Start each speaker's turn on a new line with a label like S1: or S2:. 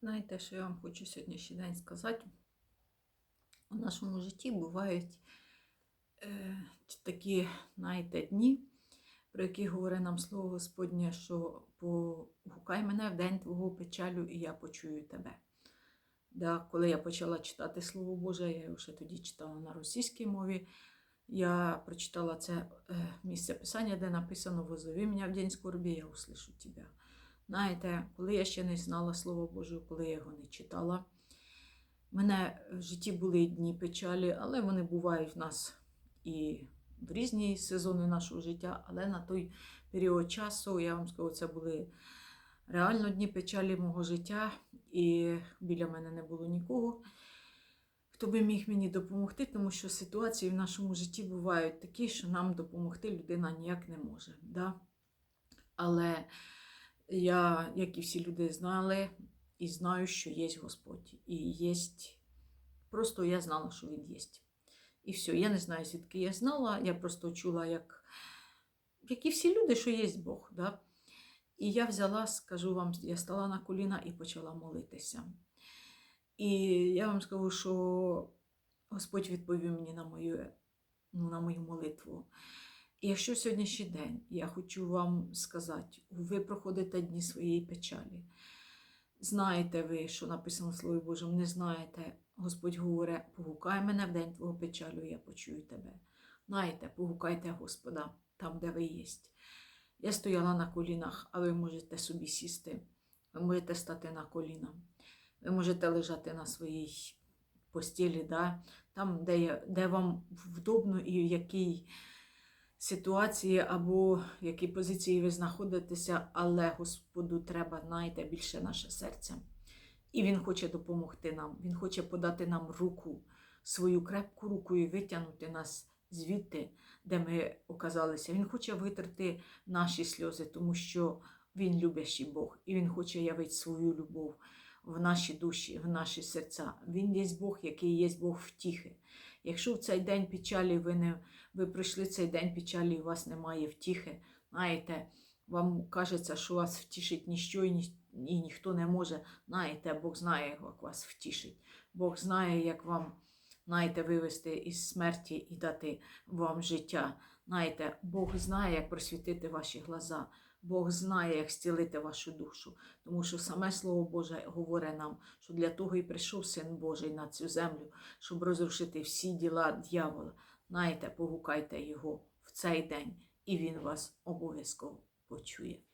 S1: Знаєте, що я вам хочу сьогоднішній день сказати? У нашому житті бувають е, такі, знаєте, дні, про які говорить нам слово Господнє, що погукай мене в день твого печалю, і я почую тебе. Да, коли я почала читати Слово Боже, я його ще тоді читала на російській мові. Я прочитала це е, місце писання, де написано «Возови мене в день скорбі, я услышу тебе. Знаєте, коли я ще не знала Слова Божого, коли я його не читала, в мене в житті були дні печалі, але вони бувають в нас і в різні сезони нашого життя. Але на той період часу, я вам скажу, це були реально дні печалі мого життя, і біля мене не було нікого. Хто би міг мені допомогти, тому що ситуації в нашому житті бувають такі, що нам допомогти людина ніяк не може. Да? Але я, як і всі люди, знали і знаю, що є Господь. І є. Просто я знала, що Він є. І все. Я не знаю, звідки я знала. Я просто чула, як, як і всі люди, що є Бог. Да? І я взяла, скажу вам, я стала на коліна і почала молитися. І я вам скажу, що Господь відповів мені на мою, ну, на мою молитву. Якщо сьогоднішній день я хочу вам сказати, ви проходите дні своєї печалі. Знаєте ви, що написано в Слові Божому, не знаєте, Господь говорить, погукай мене в день твого печалю, я почую тебе. Знаєте, погукайте Господа там, де ви є. Я стояла на колінах, а ви можете собі сісти, ви можете стати на коліна, ви можете лежати на своїй постілі, да? там, де, де вам вдобно і в якій ситуації або в якій позиції ви знаходитеся, але Господу треба, знаєте, більше наше серце. І Він хоче допомогти нам, Він хоче подати нам руку, свою крепку руку і витягнути нас звідти, де ми оказалися. Він хоче витерти наші сльози, тому що Він любящий Бог, і Він хоче явити свою любов в наші душі, в наші серця. Він є Бог, який є Бог втіхи. Якщо в цей день печалі ви не ви пройшли цей день печалі, і у вас немає втіхи, знаєте, вам кажеться, що вас втішить ніщо і, ні, і ніхто не може. Знаєте, Бог знає, як вас втішить. Бог знає, як вам знаєте, вивести із смерті і дати вам життя. Знаєте, Бог знає, як просвітити ваші глаза. Бог знає, як зцілити вашу душу. Тому що саме Слово Боже говорить нам, що для того і прийшов Син Божий на цю землю, щоб розрушити всі діла дьявола. Знаєте, погукайте його в цей день, і він вас обов'язково почує.